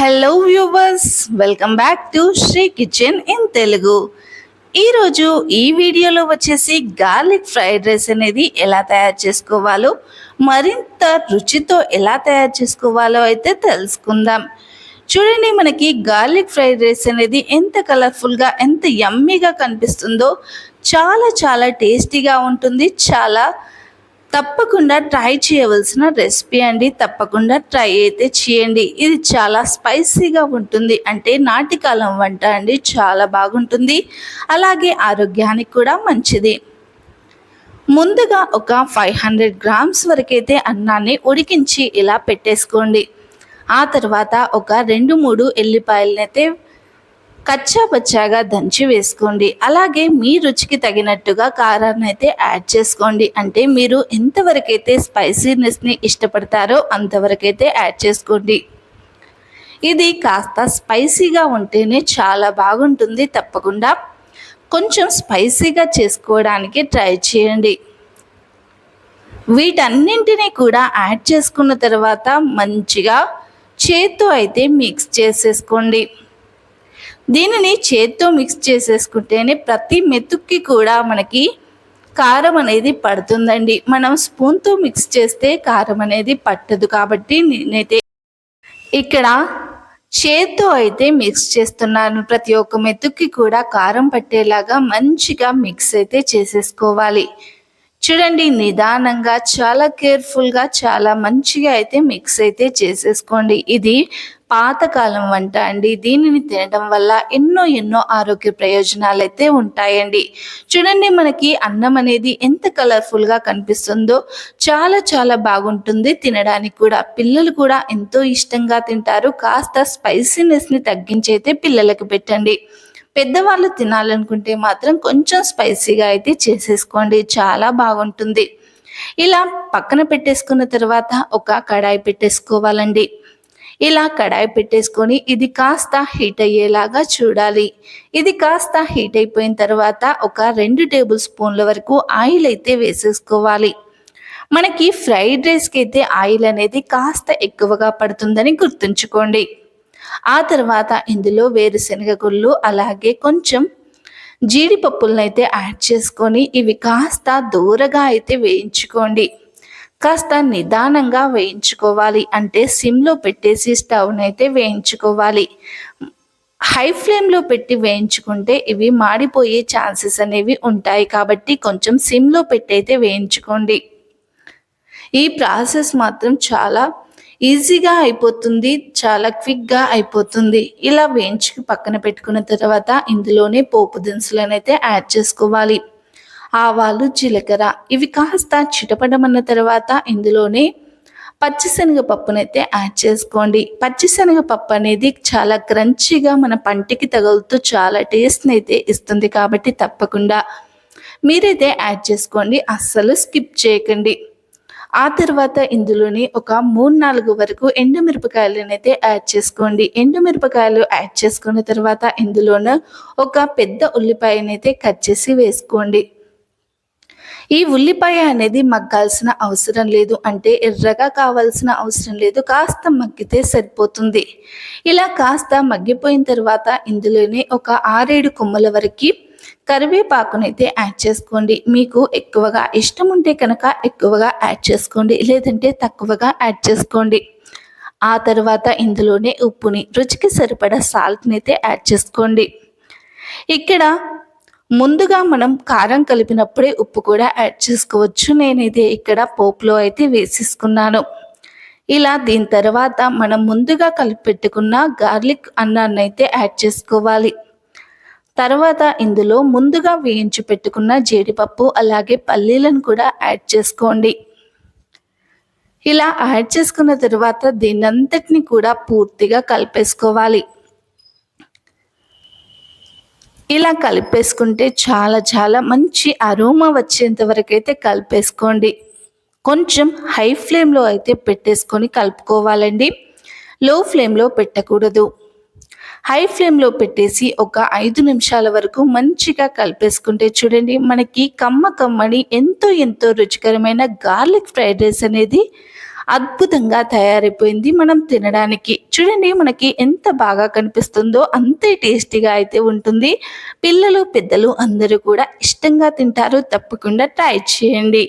Hello viewers welcome back to Sri kitchen in Telugu ఈరోజు ఈ వీడియోలో వచ్చేసి గార్లిక్ ఫ్రైడ్ రైస్ అనేది ఎలా తయారు చేసుకోవాలో మరింత రుచితో ఎలా తయారు చేసుకోవాలో అయితే తెలుసుకుందాం. చూడండి మనకి గార్లిక్ ఫ్రైడ్ రైస్ అనేది ఎంత కలర్ఫుల్గా ఎంత యమ్మీగా కనిపిస్తుందో చాలా చాలా టేస్టీగా ఉంటుంది చాలా తప్పకుండా ట్రై చేయవలసిన రెసిపీ అండి. తప్పకుండా ట్రై అయితే చేయండి. ఇది చాలా స్పైసీగా ఉంటుంది. అంటే నాటికాలం వంట అండి. చాలా బాగుంటుంది. అలాగే ఆరోగ్యానికి కూడా మంచిది. ముందుగా ఒక ఫైవ్ హండ్రెడ్ గ్రామ్స్ వరకైతే అన్నాన్ని ఉడికించి ఇలా పెట్టేసుకోండి. ఆ తర్వాత ఒక రెండు మూడు ఎల్లిపాయలనైతే కచ్చాపచ్చాగా దంచి వేసుకోండి. అలాగే మీ రుచికి తగినట్టుగా కారాన్ని అయితే యాడ్ చేసుకోండి. అంటే మీరు ఎంతవరకైతే స్పైసీనెస్ని ఇష్టపడతారో అంతవరకైతే యాడ్ చేసుకోండి. ఇది కాస్త స్పైసీగా ఉంటేనే చాలా బాగుంటుంది. తప్పకుండా కొంచెం స్పైసీగా చేసుకోవడానికి ట్రై చేయండి. వీటన్నింటినీ కూడా యాడ్ చేసుకున్న తర్వాత మంచిగా చేత్తో అయితే మిక్స్ చేసేసుకోండి. దీనిని చేత్తో మిక్స్ చేసేసుకుంటేనే ప్రతి మెతుక్కి కూడా మనకి కారం అనేది పడుతుందండి. మనం స్పూన్తో మిక్స్ చేస్తే కారం అనేది పట్టదు కాబట్టి నేనైతే ఇక్కడ చేత్తో అయితే మిక్స్ చేస్తున్నాను. ప్రతి ఒక్క మెతుక్కి కూడా కారం పట్టేలాగా మంచిగా మిక్స్ అయితే చేసేసుకోవాలి. చూడండి నిదానంగా చాలా కేర్ఫుల్గా చాలా మంచిగా అయితే మిక్స్ అయితే చేసేసుకోండి. ఇది పాతకాలం వంట అండి. దీనిని తినడం వల్ల ఎన్నో ఎన్నో ఆరోగ్య ప్రయోజనాలు అయితే ఉంటాయండి. చూడండి మనకి అన్నం అనేది ఎంత కలర్ఫుల్గా కనిపిస్తుందో. చాలా చాలా బాగుంటుంది తినడానికి కూడా. పిల్లలు కూడా ఎంతో ఇష్టంగా తింటారు. కాస్త స్పైసీనెస్ని తగ్గించి అయితే పిల్లలకి పెట్టండి. పెద్దవాళ్ళు తినాలనుకుంటే మాత్రం కొంచెం స్పైసీగా అయితే చేసేసుకోండి. చాలా బాగుంటుంది. ఇలా పక్కన పెట్టేసుకున్న తర్వాత ఒక కడాయి పెట్టేసుకోవాలండి. ఇలా కడాయి పెట్టేసుకొని ఇది కాస్త హీట్ అయ్యేలాగా చూడాలి. ఇది కాస్త హీట్ అయిపోయిన తర్వాత ఒక రెండు టేబుల్ స్పూన్ల వరకు ఆయిల్ అయితే వేసేసుకోవాలి. మనకి ఫ్రైడ్ రైస్కి అయితే ఆయిల్ అనేది కాస్త ఎక్కువగా పడుతుందని గుర్తుంచుకోండి. ఆ తర్వాత ఇందులో వేరుశనగ గుళ్ళు అలాగే కొంచెం జీడిపప్పులను అయితే యాడ్ చేసుకొని ఇవి కాస్త దూరగా అయితే వేయించుకోండి. కాస్త నిదానంగా వేయించుకోవాలి. అంటే సిమ్లో పెట్టేసి స్టవ్ని అయితే వేయించుకోవాలి. హై ఫ్లేమ్లో పెట్టి వేయించుకుంటే ఇవి మాడిపోయే ఛాన్సెస్ అనేవి ఉంటాయి. కాబట్టి కొంచెం సిమ్లో పెట్టి అయితే వేయించుకోండి. ఈ ప్రాసెస్ మాత్రం చాలా ఈజీగా అయిపోతుంది. చాలా క్విక్గా అయిపోతుంది. ఇలా వేయించుకు పక్కన పెట్టుకున్న తర్వాత ఇందులోనే పోపు దినుసులను అయితే యాడ్ చేసుకోవాలి. ఆవాలు జీలకర్ర ఇవి కాస్త చిటపడమన్న తర్వాత ఇందులోనే పచ్చిశనగ పప్పునైతే యాడ్ చేసుకోండి. పచ్చిశనగ పప్పు అనేది చాలా క్రంచీగా మన పంటికి తగులుతూ చాలా టేస్ట్ని అయితే ఇస్తుంది కాబట్టి తప్పకుండా మీరైతే యాడ్ చేసుకోండి. అస్సలు స్కిప్ చేయకండి. ఆ తర్వాత ఇందులోని ఒక మూడు నాలుగు వరకు ఎండుమిరపకాయలను అయితే యాడ్ చేసుకోండి. ఎండుమిరపకాయలు యాడ్ చేసుకున్న తర్వాత ఇందులోన ఒక పెద్ద ఉల్లిపాయనైతే కట్ చేసి వేసుకోండి. ఈ ఉల్లిపాయ అనేది మగ్గాల్సిన అవసరం లేదు అంటే ఎర్రగా కావాల్సిన అవసరం లేదు. కాస్త మగ్గితే సరిపోతుంది. ఇలా కాస్త మగ్గిపోయిన తర్వాత ఇందులోనే ఒక ఆరేడు కొమ్మల వరకు కరివేపాకునైతే యాడ్ చేసుకోండి. మీకు ఎక్కువగా ఇష్టం ఉంటే కనుక ఎక్కువగా యాడ్ చేసుకోండి. లేదంటే తక్కువగా యాడ్ చేసుకోండి. ఆ తర్వాత ఇందులోనే ఉప్పుని రుచికి సరిపడా సాల్ట్ని అయితే యాడ్ చేసుకోండి. ఇక్కడ ముందుగా మనం కారం కలిపినప్పుడే ఉప్పు కూడా యాడ్ చేసుకోవచ్చు. నేనైతే ఇక్కడ పోపులో అయితే వేసేసుకున్నాను. ఇలా దీని తర్వాత మనం ముందుగా కలిపి పెట్టుకున్న గార్లిక్ అన్నాన్ని అయితే యాడ్ చేసుకోవాలి. తర్వాత ఇందులో ముందుగా వేయించి పెట్టుకున్న జీడిపప్పు అలాగే పల్లీలను కూడా యాడ్ చేసుకోండి. ఇలా యాడ్ చేసుకున్న తర్వాత దీనంతటిని కూడా పూర్తిగా కలిపేసుకోవాలి. ఇలా కలిపేసుకుంటే చాలా చాలా మంచి అరోమా వచ్చేంత వరకు అయితే కలిపేసుకోండి. కొంచెం హై ఫ్లేమ్లో అయితే పెట్టేసుకొని కలుపుకోవాలండి. లో ఫ్లేమ్లో పెట్టకూడదు. హై ఫ్లేమ్లో పెట్టేసి ఒక ఐదు నిమిషాల వరకు మంచిగా కలిపేసుకుంటే చూడండి మనకి కమ్మ కమ్మని ఎంతో ఎంతో రుచికరమైన గార్లిక్ ఫ్రైడ్ రైస్ అనేది అద్భుతంగా తయారైపోయింది మనం తినడానికి. చూడండి మనకి ఎంత బాగా కనిపిస్తుందో అంతే టేస్టీగా అయితే ఉంటుంది. పిల్లలు పెద్దలు అందరూ కూడా ఇష్టంగా తింటారు. తప్పకుండా ట్రై చేయండి.